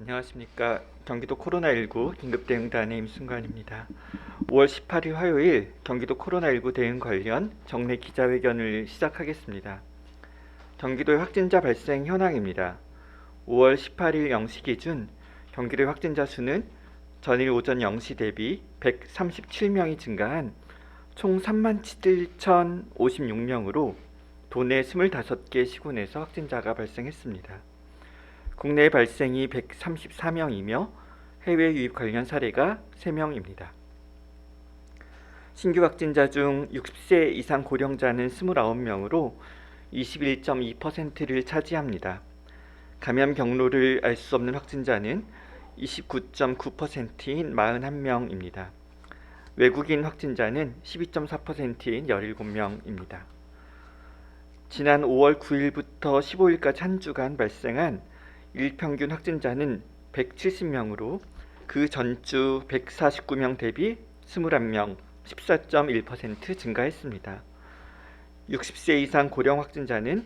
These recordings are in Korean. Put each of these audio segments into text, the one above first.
안녕하십니까. 경기도 코로나19 긴급대응단의 임순관입니다. 5월 18일 화요일 경기도 코로나19 대응 관련 정례 기자회견을 시작하겠습니다. 경기도의 확진자 발생 현황입니다. 5월 18일 0시 기준 경기도의 확진자 수는 전일 오전 0시 대비 137명이 증가한 총 37,056명으로 도내 25개 시군에서 확진자가 발생했습니다. 국내 발생이 134명이며 해외 유입 관련 사례가 3명입니다. 신규 확진자 중 60세 이상 고령자는 29명으로 21.2%를 차지합니다. 감염 경로를 알 수 없는 확진자는 29.9%인 41명입니다. 외국인 확진자는 12.4%인 17명입니다. 지난 5월 9일부터 15일까지 한 주간 발생한 일평균 확진자는 170명으로 그 전주 149명 대비 21명, 14.1% 증가했습니다. 60세 이상 고령 확진자는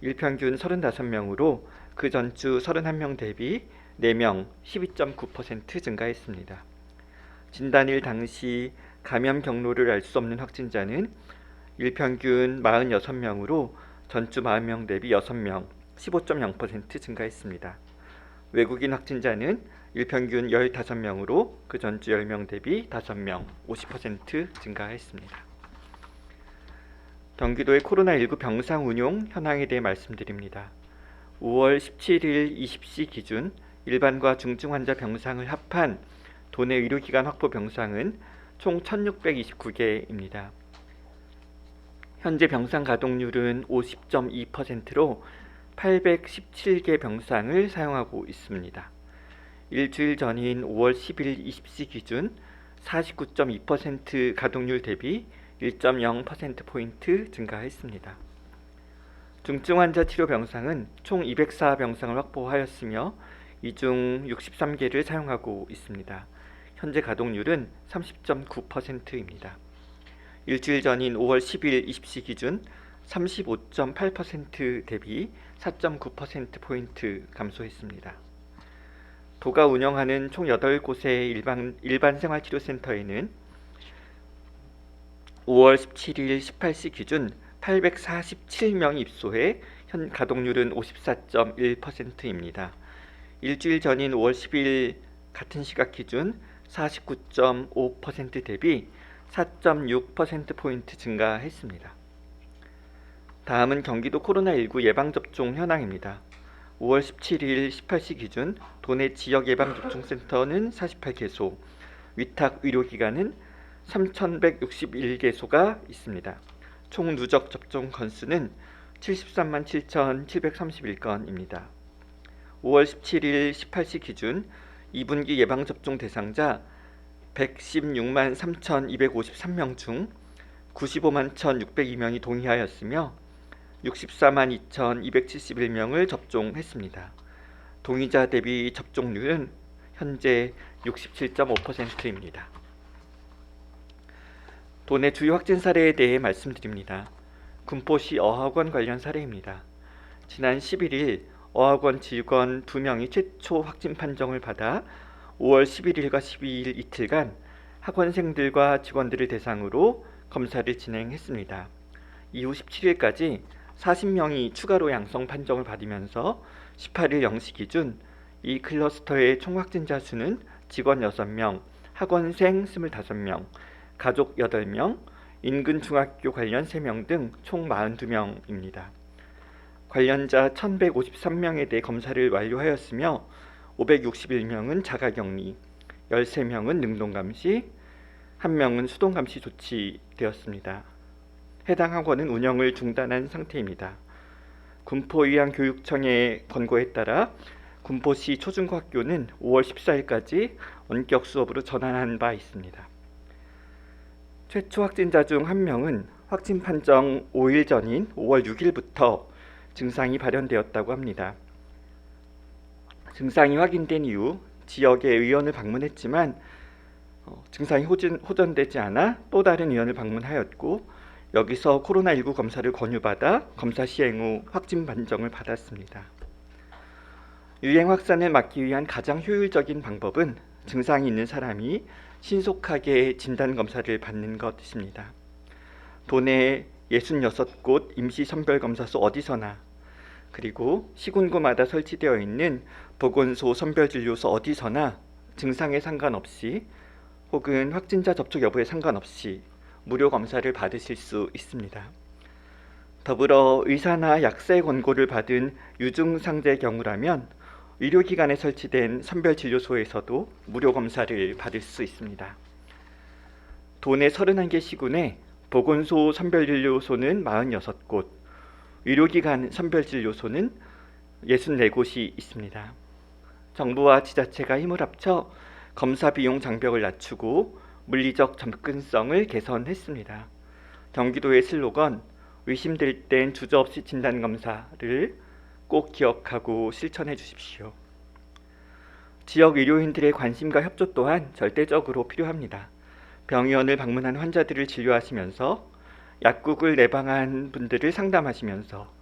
일평균 35명으로 그 전주 31명 대비 4명, 12.9% 증가했습니다. 진단일 당시 감염 경로를 알 수 없는 확진자는 일평균 46명으로 전주 40명 대비 6명, 15.0% 증가했습니다. 외국인 확진자는 일평균 15명으로 그 전주 10명 대비 5명, 50% 증가했습니다. 경기도의 코로나19 병상 운용 현황에 대해 말씀드립니다. 5월 17일 20시 기준 일반과 중증 환자 병상을 합한 도내 의료기관 확보 병상은 총 1629개입니다. 현재 병상 가동률은 50.2%로 817개 병상을 사용하고 있습니다. 일주일 전인 5월 10일 20시 기준 49.2% 가동률 대비 1.0%포인트 증가했습니다. 중증 환자 치료 병상은 총 204병상을 확보하였으며 이 중 63개를 사용하고 있습니다. 현재 가동률은 30.9%입니다. 일주일 전인 5월 10일 20시 기준 35.8% 대비 4.9%포인트 감소했습니다. 도가 운영하는 총 8곳의 일반, 일반 생활치료센터에는 5월 17일 18시 기준 847명이 입소해 현 가동률은 54.1%입니다. 일주일 전인 5월 10일 같은 시각 기준 49.5% 대비 4.6%포인트 증가했습니다. 다음은 경기도 코로나19 예방접종 현황입니다. 5월 17일 18시 기준 도내 지역 예방접종센터는 48개소, 위탁 의료기관은 3,161개소가 있습니다. 총 누적 접종 건수는 73만 7,731건입니다. 5월 17일 18시 기준 2분기 예방접종 대상자 116만 3,253명 중 95만 1,602명이 동의하였으며 64만 2,271명을 접종했습니다. 동의자 대비 접종률은 현재 67.5%입니다. 도내 주요 확진 사례에 대해 말씀드립니다. 군포시 어학원 관련 사례입니다. 지난 11일 어학원 직원 2명이 최초 확진 판정을 받아 5월 11일과 12일 이틀간 학원생들과 직원들을 대상으로 검사를 진행했습니다. 이후 17일까지 40명이 추가로 양성 판정을 받으면서 18일 0시 기준 이 클러스터의 총 확진자 수는 직원 6명, 학원생 25명, 가족 8명, 인근 중학교 관련 3명 등 총 42명입니다. 관련자 1153명에 대해 검사를 완료하였으며 561명은 자가격리, 13명은 능동감시, 1명은 수동감시 조치되었습니다. 해당 학원은 운영을 중단한 상태입니다. 군포의학교육청의 권고에 따라 군포시 초중고학교는 5월 14일까지 원격 수업으로 전환한 바 있습니다. 최초 확진자 중 한 명은 확진 판정 5일 전인 5월 6일부터 증상이 발현되었다고 합니다. 증상이 확인된 이후 지역의 의원을 방문했지만 어, 증상이 호전, 호전되지 않아 또 다른 의원을 방문하였고 여기서 코로나19 검사를 권유받아 검사 시행 후 확진 판정을 받았습니다. 유행 확산을 막기 위한 가장 효율적인 방법은 증상이 있는 사람이 신속하게 진단 검사를 받는 것입니다. 도내 66곳 임시 선별 검사소 어디서나 그리고 시군구마다 설치되어 있는 보건소 선별 진료소 어디서나 증상에 상관없이 혹은 확진자 접촉 여부에 상관없이 무료 검사를 받으실 수 있습니다. 더불어 의사나 약사의 권고를 받은 유증상자의 경우라면 의료기관에 설치된 선별진료소에서도 무료 검사를 받을 수 있습니다. 도내 31개 시군에 보건소 선별진료소는 46곳, 의료기관 선별진료소는 64곳이 있습니다. 정부와 지자체가 힘을 합쳐 검사 비용 장벽을 낮추고 물리적 접근성을 개선했습니다. 경기도의 슬로건 의심될 땐 주저없이 진단 검사를 꼭 기억하고 실천해 주십시오. 지역 의료인들의 관심과 협조 또한 절대적으로 필요합니다. 병의원을 방문한 환자들을 진료하시면서 약국을 내방한 분들을 상담하시면서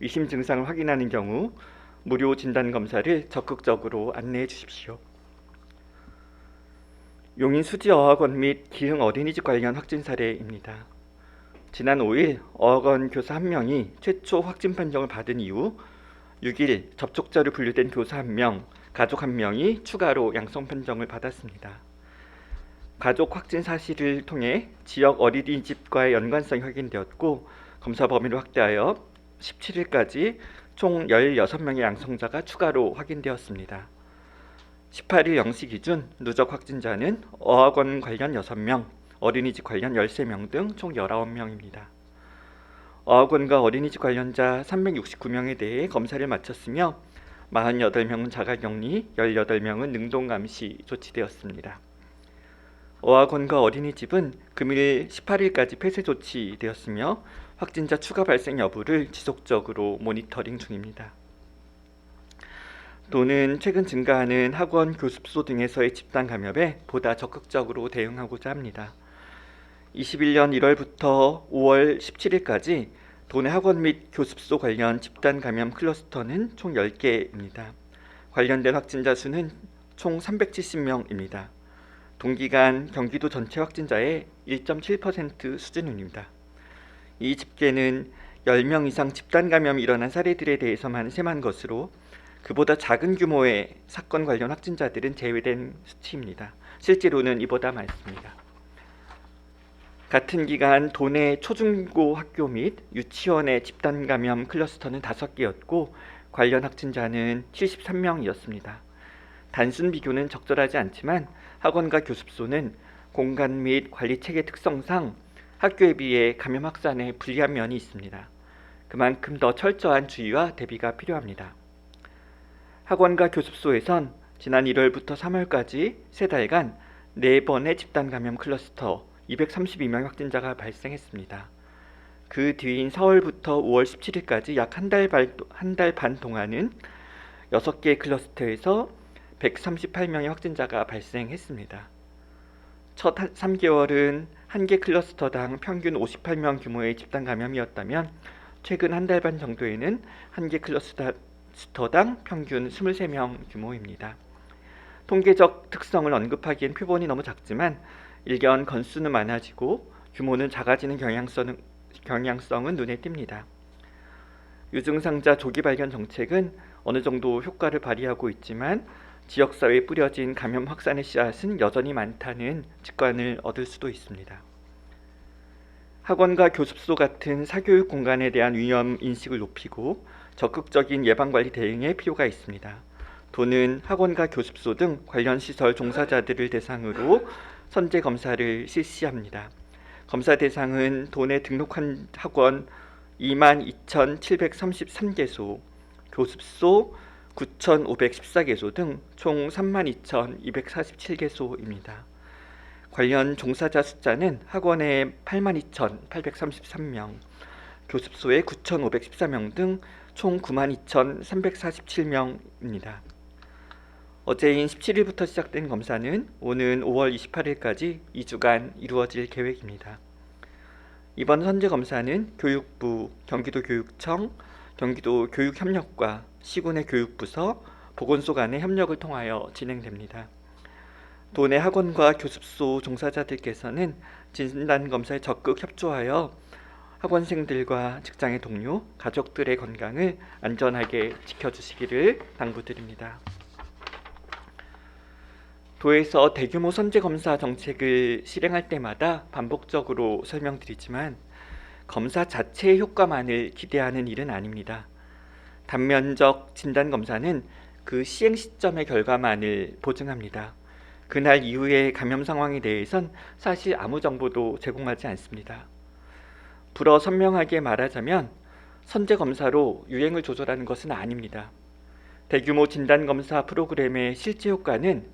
의심 증상을 확인하는 경우 무료 진단 검사를 적극적으로 안내해 주십시오. 용인 수지 어학원 및 기흥 어린이집 관련 확진 사례입니다. 지난 5일 어학원 교사 한 명이 최초 확진 판정을 받은 이후 6일 접촉자로 분류된 교사 한 명, 가족 한 명이 추가로 양성 판정을 받았습니다. 가족 확진 사실을 통해 지역 어린이집과의 연관성이 확인되었고 검사 범위를 확대하여 17일까지 총 16명의 양성자가 추가로 확인되었습니다. 18일 0시 기준 누적 확진자는 어학원 관련 6명, 어린이집 관련 13명 등 총 19명입니다. 어학원과 어린이집 관련자 369명에 대해 검사를 마쳤으며 48명은 자가격리, 18명은 능동감시 조치되었습니다. 어학원과 어린이집은 금일 18일까지 폐쇄 조치되었으며 확진자 추가 발생 여부를 지속적으로 모니터링 중입니다. 도는 최근 증가하는 학원, 교습소 등에서의 집단 감염에 보다 적극적으로 대응하고자 합니다. 21년 1월부터 5월 17일까지 도내 학원 및 교습소 관련 집단 감염 클러스터는 총 10개입니다. 관련된 확진자 수는 총 370명입니다. 동기간 경기도 전체 확진자의 1.7% 수준입니다. 이 집계는 10명 이상 집단 감염이 일어난 사례들에 대해서만 sem한 것으로 그보다 작은 규모의 사건 관련 확진자들은 제외된 수치입니다. 실제로는 이보다 많습니다. 같은 기간 도내 초중고 학교 및 유치원의 집단 감염 클러스터는 5개였고 관련 확진자는 73명이었습니다. 단순 비교는 적절하지 않지만 학원과 교습소는 공간 및 관리 체계 특성상 학교에 비해 감염 확산에 불리한 면이 있습니다. 그만큼 더 철저한 주의와 대비가 필요합니다. 학원과 교습소에선 지난 1월부터 3월까지 세 달간 4번의 집단 감염 클러스터 232명 확진자가 발생했습니다. 그 뒤인 4월부터 5월 17일까지 약 한 달 반 동안은 6개 클러스터에서 138명의 확진자가 발생했습니다. 첫 3개월은 한 개 클러스터당 평균 58명 규모의 집단 감염이었다면 최근 한 달 반 정도에는 한 개 클러스터 당 평균 23명 규모입니다. 통계적 특성을 언급하기엔 표본이 너무 작지만 일견 건수는 많아지고 규모는 작아지는 경향성은, 경향성은 눈에 띕니다. 유증상자 조기 발견 정책은 어느 정도 효과를 발휘하고 있지만 지역사회에 뿌려진 감염 확산의 씨앗은 여전히 많다는 직관을 얻을 수도 있습니다. 학원과 교습소 같은 사교육 공간에 대한 위험 인식을 높이고 적극적인 예방관리 대응에 필요가 있습니다. 도는 학원과 교습소 등 관련 시설 종사자들을 대상으로 선제 검사를 실시합니다. 검사 대상은 도내 등록한 학원 22,733개소, 교습소 9,514개소 등 총 32,247개소입니다. 관련 종사자 숫자는 학원에 82,833명, 교습소에 9,514명 등 총 92,347명입니다. 어제인 17일부터 시작된 검사는 오는 5월 28일까지 2주간 이루어질 계획입니다. 이번 선제 검사는 교육부, 경기도 교육청, 경기도 교육협력과 시군의 교육부서, 보건소 간의 협력을 통하여 진행됩니다. 도내 학원과 교습소 종사자들께서는 진단 검사에 적극 협조하여 학원생들과 직장의 동료, 가족들의 건강을 안전하게 지켜주시기를 당부드립니다. 도에서 대규모 선제 검사 정책을 실행할 때마다 반복적으로 설명드리지만 검사 자체의 효과만을 기대하는 일은 아닙니다. 단면적 진단 검사는 그 시행 시점의 결과만을 보증합니다. 그날 이후의 감염 상황에 대해선 사실 아무 정보도 제공하지 않습니다. 불어 선명하게 말하자면 선제 검사로 유행을 조절하는 것은 아닙니다. 대규모 진단 검사 프로그램의 실제 효과는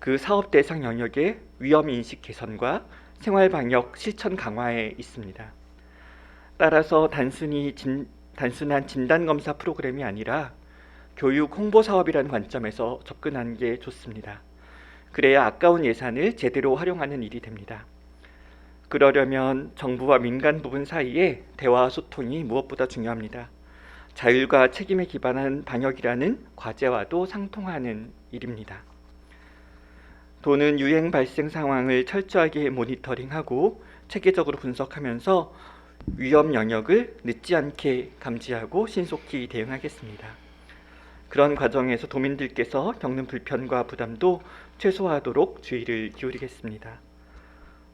그 사업 대상 영역의 위험 인식 개선과 생활 방역 실천 강화에 있습니다. 따라서 단순히 진, 단순한 진단 검사 프로그램이 아니라 교육 홍보 사업이라는 관점에서 접근하는 게 좋습니다. 그래야 아까운 예산을 제대로 활용하는 일이 됩니다. 그러려면 정부와 민간 부분 사이에 대화 소통이 무엇보다 중요합니다. 자율과 책임에 기반한 방역이라는 과제와도 상통하는 일입니다. 도는 유행 발생 상황을 철저하게 모니터링하고 체계적으로 분석하면서 위험 영역을 늦지 않게 감지하고 신속히 대응하겠습니다. 그런 과정에서 도민들께서 겪는 불편과 부담도 최소화하도록 주의를 기울이겠습니다.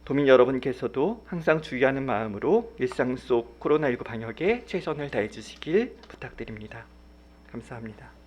도민 여러분께서도 항상 주의하는 마음으로 일상 속 코로나19 방역에 최선을 다해 주시길 부탁드립니다. 감사합니다.